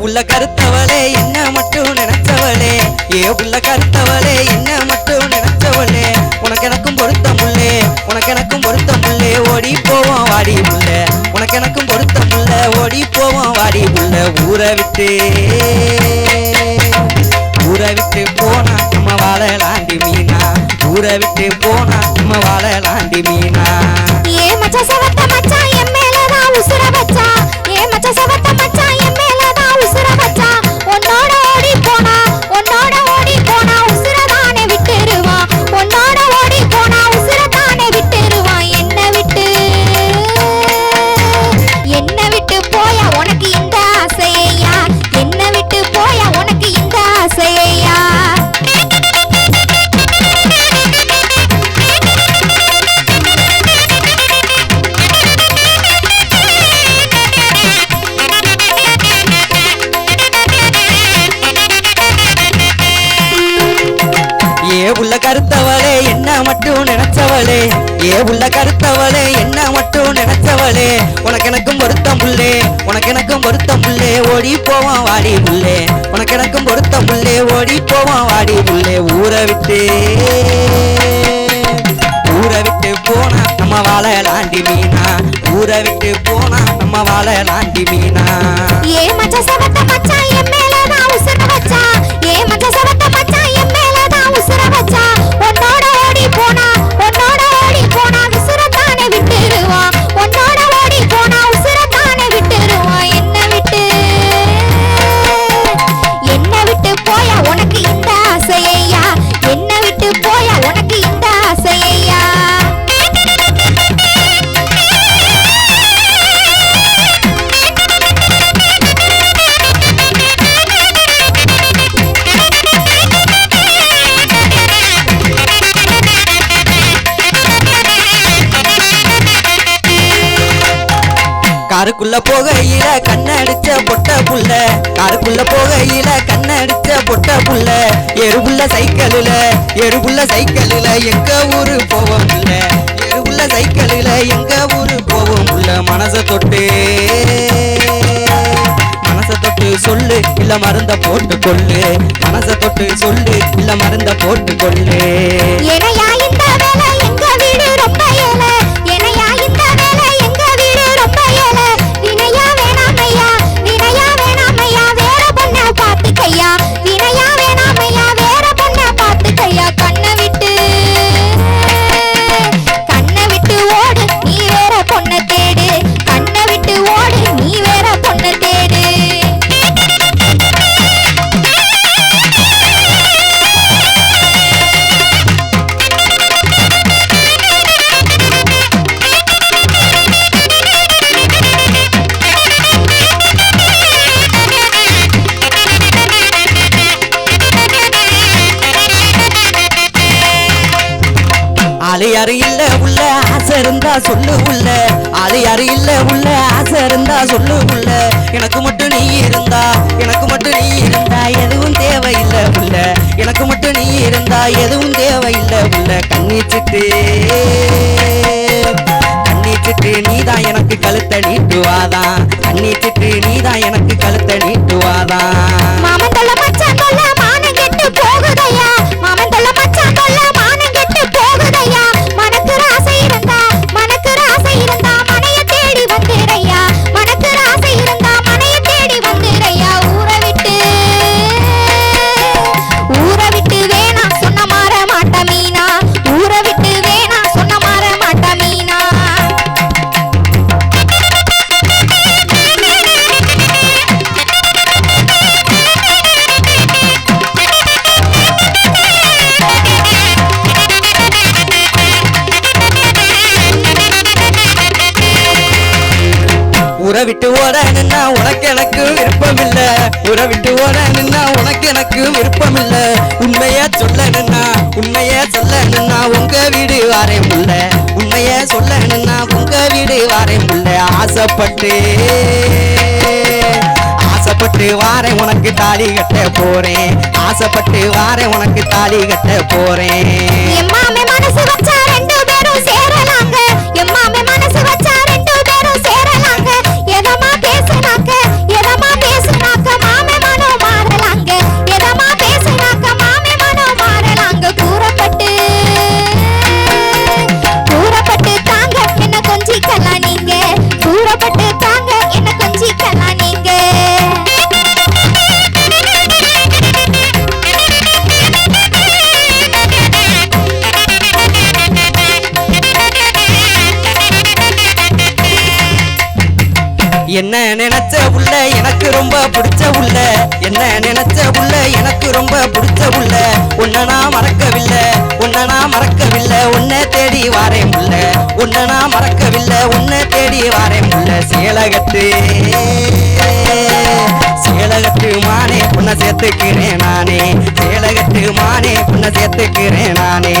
உள்ள கருத்தவளே என்ன மட்டும் நினைச்சவளே? ஏ உள்ள கருத்தவளே என்ன மட்டும் நினைச்சவளே? உனக்கு எனக்கும் பொருத்தம் புள்ளே உனக்கு எனக்கும் பொருத்தம் புள்ளே ஓடி போவோம் வாடி புள்ள உனக்கு எனக்கும் பொருத்தம் புள்ள ஓடி போவோம் வாடி முள்ள ஊரை விட்டு ஊரை விட்டு போனா நம்ம வாழலாண்டி மீனா. ஊரை விட்டு போனா நம்ம வாழலாண்டி மீனா. ஏ மச்ச உனக்கு எனக்கும் பொருத்தம் புள்ளே உனக்கு எனக்கும் பொருத்தம் புள்ளே ஓடி போவான் வாடி புள்ளே உனக்கு எனக்கும் பொருத்தம் புள்ளே ஓடி போவான் வாடி புள்ளே ஊரை விட்டு ஊரை விட்டு போனா நம்ம வாழலாண்டி மீனா. ஊரை விட்டு போனா நம்ம வாழலாண்டி மீனா. காருக்குள்ள போகையில கண்ணடிச்ச பொட்ட புள்ள. காருக்குள்ள போகையில கண்ணடிச்ச பொட்ட புள்ள. எருவுள்ள சைக்கிளில எருவுள்ள சைக்கிளில எங்க ஊரு போவோம் புள்ள எருவுள்ள சைக்கிளில எங்க ஊரு போவோம் புள்ள மனச தொட்டு. மனச தொட்டு சொல்லு இல்ல மருந்த போட்டு கொள்ளு மனச தொட்டு சொல்லு இல்ல மருந்த போட்டு கொள்ளு ஆளு யாரு இல்ல உள்ள ஆசை இருந்தா சொல்லு உள்ள. ஆளு யாரு இல்ல உள்ள ஆசை இருந்தா சொல்லு உள்ள. எனக்கு மட்டும் நீ இருந்தா எனக்கு மட்டும் நீ இருந்தா எதுவும் தேவையில்லை உள்ள. எனக்கு மட்டும் நீ இருந்தா எதுவும் தேவையில்லை உள்ள. கண்ணிச்சிட்டு நீ நீதான் எனக்கு கழுத்த நீட்டுவாதான். நீ நீதான் எனக்கு கழுத்த நீட்டுவாதான். உறவிட்டு ஓட நின்னா உனக்கு எனக்கு விருப்பம் இல்ல உற ஓட நின்னா உனக்கு எனக்கு விருப்பம் இல்ல உண்மைய சொல்ல நின்னா உண்மைய சொல்ல நின்னா உங்க வீடு வாரே முல்ல. உண்மைய சொல்ல நின்னா உங்க வீடு வாரே முல்ல. ஆசைப்பட்டு ஆசைப்பட்டு வாரேன் உனக்கு தாலி கட்ட போறேன். ஆசைப்பட்டு வாரேன் உனக்கு தாலி கட்ட போறேன். மனசு வச்சா என்ன நினைச்ச உள்ள? எனக்கு ரொம்ப பிடிச்ச உள்ள. என்ன நினைச்ச உள்ள? எனக்கு ரொம்ப பிடிச்ச உள்ள. உன்ன நான் மறக்கவில்லை. உன்ன நான் மறக்கவில்லை. உன்னை தேடி வாரேன் உள்ள. உன்ன நான் மறக்கவில்லை. உன்னை தேடி வாரேன் உள்ள. சேலகத்து சேலகத்து மானே உன்னை சேர்த்துக்கிறேன் நானே. சேலகத்து மானே உன்னை சேர்த்துக்கிறேன் நானே.